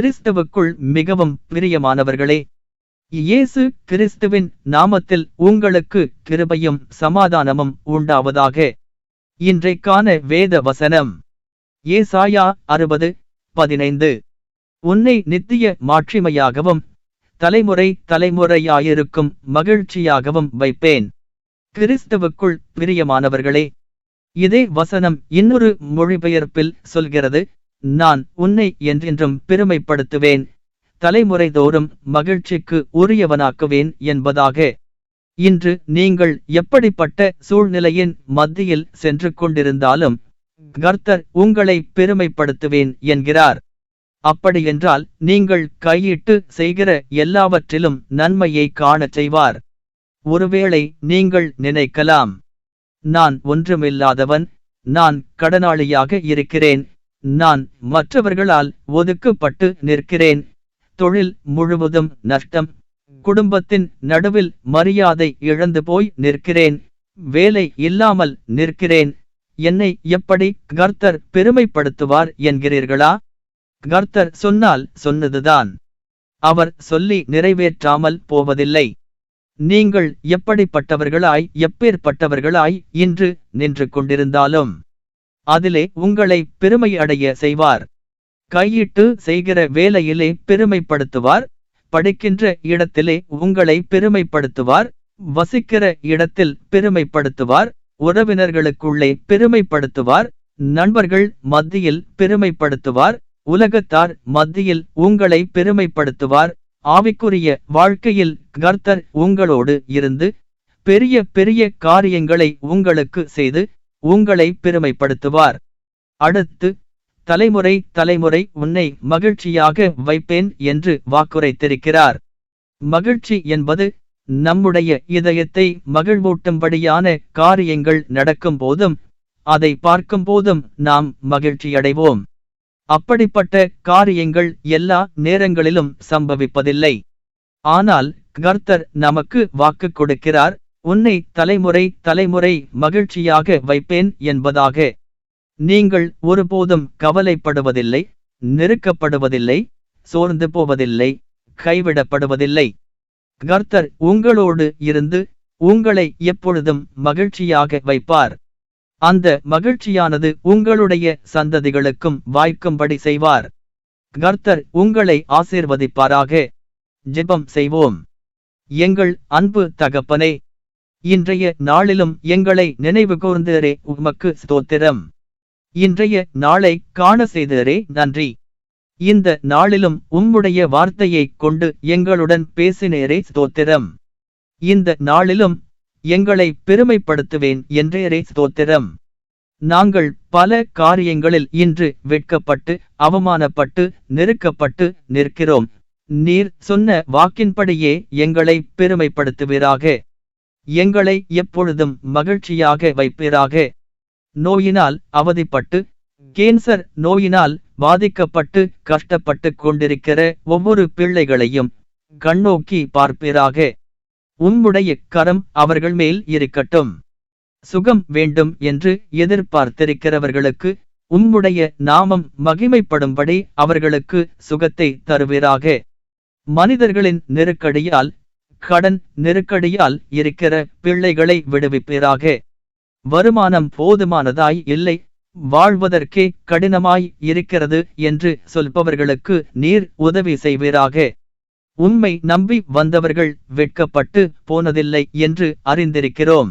கிறிஸ்துவுக்குள் மிகவும் பிரியமானவர்களே இயேசு கிறிஸ்துவின் நாமத்தில் உங்களுக்கு கிருபையும் சமாதானமும் உண்டாவதாக. இன்றைக்கான வேத வசனம் ஏசாயா அறுபது பதினைந்து. உன்னை நித்திய மாட்சிமையாகவும் தலைமுறை தலைமுறையாயிருக்கும் மகிழ்ச்சியாகவும் வைப்பேன். கிறிஸ்துவுக்குள் பிரியமானவர்களே இதே வசனம் இன்னொரு மொழிபெயர்ப்பில் சொல்கிறது. நான் உன்னை என்றென்றும் பெருமைப்படுத்துவேன். தலைமுறைதோறும் மகிழ்ச்சிக்கு உரியவனாக்குவேன் என்பதாக. இன்று நீங்கள் எப்படிப்பட்ட சூழ்நிலையின் மத்தியில் சென்று கொண்டிருந்தாலும் கர்த்தர் உங்களை பெருமைப்படுத்துவேன் என்கிறார். அப்படியென்றால் நீங்கள் கையிட்டு செய்கிற எல்லாவற்றிலும் நன்மையை காணச் செய்வார். ஒருவேளை நீங்கள் நினைக்கலாம் நான் ஒன்றுமில்லாதவன் நான் கடனாளியாக இருக்கிறேன். நான் மற்றவர்களால் ஒதுக்கப்பட்டு நிற்கிறேன். தொழில் முழுவதும் நஷ்டம். குடும்பத்தின் நடுவில் மரியாதை இழந்து போய் நிற்கிறேன். வேலை இல்லாமல் நிற்கிறேன். என்னை எப்படி கர்த்தர் பெருமைப்படுத்துவார் என்கிறீர்களா? கர்த்தர் சொன்னால் சொன்னதுதான். அவர் சொல்லி நிறைவேற்றாமல் போவதில்லை. நீங்கள் எப்படிப்பட்டவர்களாய் எப்பேற்பட்டவர்களாய் இன்று நின்று கொண்டிருந்தாலும் அதிலே உங்களை பெருமை அடைய செய்வார். கையிட்டு செய்கிற வேலையிலே பெருமைப்படுத்துவார். படிக்கின்ற இடத்திலே உங்களை பெருமைப்படுத்துவார். வசிக்கிற இடத்தில் பெருமைப்படுத்துவார். உறவினர்களுக்குள்ளே பெருமைப்படுத்துவார். நண்பர்கள் மத்தியில் பெருமைப்படுத்துவார். உலகத்தார் மத்தியில் உங்களை பெருமைப்படுத்துவார். ஆவிக்குரிய வாழ்க்கையில் கர்த்தர் உங்களோடு இருந்து பெரிய பெரிய காரியங்களை உங்களுக்கு செய்து உங்களை பெருமைப்படுத்துவார். அடுத்து தலைமுறை தலைமுறை உன்னை மகிழ்ச்சியாக வைப்பேன் என்று வாக்குரைத்திருக்கிறார். மகிழ்ச்சி என்பது நம்முடைய இதயத்தை மகிழ்வூட்டும்படியான காரியங்கள் நடக்கும் போதும் அதை பார்க்கும் போதும் நாம் மகிழ்ச்சியடைவோம். அப்படிப்பட்ட காரியங்கள் எல்லா நேரங்களிலும் சம்பவிப்பதில்லை. ஆனால் கர்த்தர் நமக்கு வாக்கு கொடுக்கிறார். உன்னை தலைமுறை தலைமுறை மகிழ்ச்சியாக வைப்பேன் என்பதாக. நீங்கள் ஒருபோதும் கவலைப்படுவதில்லை நெருக்கப்படுவதில்லை சோர்ந்து போவதில்லை கைவிடப்படுவதில்லை. கர்த்தர் உங்களோடு இருந்து உங்களை எப்பொழுதும் மகிழ்ச்சியாக வைப்பார். அந்த மகிழ்ச்சியானது உங்களுடைய சந்ததிகளுக்கும் வாய்க்கும்படி செய்வார். கர்த்தர் உங்களை ஆசீர்வதிப்பாராக. ஜெபம் செய்வோம். எங்கள் அன்பு தகப்பனே இன்றைய நாளிலும் எங்களை நினைவு கூர்ந்தரே உமக்கு ஸ்தோத்திரம். இன்றைய நாளை காண செய்தரே நன்றி. இந்த நாளிலும் உம்முடைய வார்த்தையைக் கொண்டு எங்களுடன் பேசினேரே ஸ்தோத்திரம். இந்த நாளிலும் எங்களை பெருமைப்படுத்துவேன் என்றேரே ஸ்தோத்திரம். நாங்கள் பல காரியங்களில் இன்று வெட்கப்பட்டு அவமானப்பட்டு நெருக்கப்பட்டு நிற்கிறோம். நீர் சொன்ன வாக்கின்படியே எங்களை பெருமைப்படுத்துவீராக. எங்களை எப்பொழுதும் மகிழ்ச்சியாக வைப்பீராக. நோயினால் அவதிப்பட்டு கேன்சர் நோயினால் பாதிக்கப்பட்டு கஷ்டப்பட்டு கொண்டிருக்கிற ஒவ்வொரு பிள்ளைகளையும் கண்ணோக்கி பார்ப்பீராக. உம்முடைய கரம் அவர்கள் மேல் இருக்கட்டும். சுகம் வேண்டும் என்று எதிர்பார்த்திருக்கிறவர்களுக்கு உம்முடைய நாமம் மகிமைப்படும்படி அவர்களுக்கு சுகத்தை தருவீராக. மனிதர்களின் நெருக்கடியால் கடன் நெருக்கடியால் இருக்கிற பிள்ளைகளை விடுவிப்பீராக. வருமானம் போதுமானதாய் இல்லை. வாழ்வதற்கே கடினமாய் இருக்கிறது என்று சொல்பவர்களுக்கு நீர் உதவி செய்வீராக. உண்மை நம்பி வந்தவர்கள் வெட்கப்பட்டு போனதில்லை என்று அறிந்திருக்கிறோம்.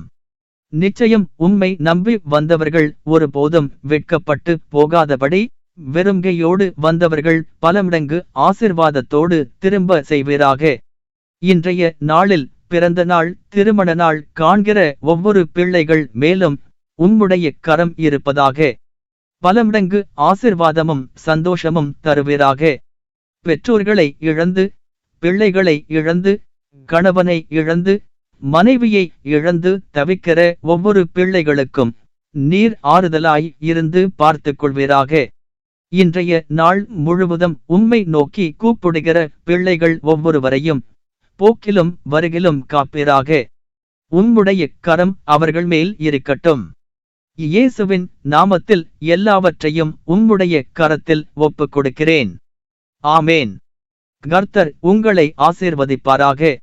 நிச்சயம் உண்மை நம்பி வந்தவர்கள் ஒருபோதும் வெட்கப்பட்டு போகாதபடி வெறுங்கையோடு வந்தவர்கள் பலமடங்கு ஆசிர்வாதத்தோடு திரும்ப செய்வீராக. இன்றைய நாளில் பிறந்த நாள் திருமண நாள் காண்கிற ஒவ்வொரு பிள்ளைகள் மேலும் உம்முடைய கரம் இருப்பதாக பலமடங்கு ஆசிர்வாதமும் சந்தோஷமும் தருவீராக. பெற்றோர்களை இழந்து பிள்ளைகளை இழந்து கணவனை இழந்து மனைவியை இழந்து தவிக்கிற ஒவ்வொரு பிள்ளைகளுக்கும் நீர் ஆறுதலாய் இருந்து பார்த்து கொள்வீராக. இன்றைய நாள் முழுவதும் உம்மை நோக்கி கூப்பிடுகிற பிள்ளைகள் ஒவ்வொருவரையும் போக்கிலும் வருகிலும் காப்பீராக. உம்முடைய கரம் அவர்கள் மேல் இருக்கட்டும். இயேசுவின் நாமத்தில் எல்லாவற்றையும் உம்முடைய கரத்தில் ஒப்புக் கொடுக்கிறேன் ஆமேன். கர்த்தர் உங்களை ஆசீர்வதிப்பாராக.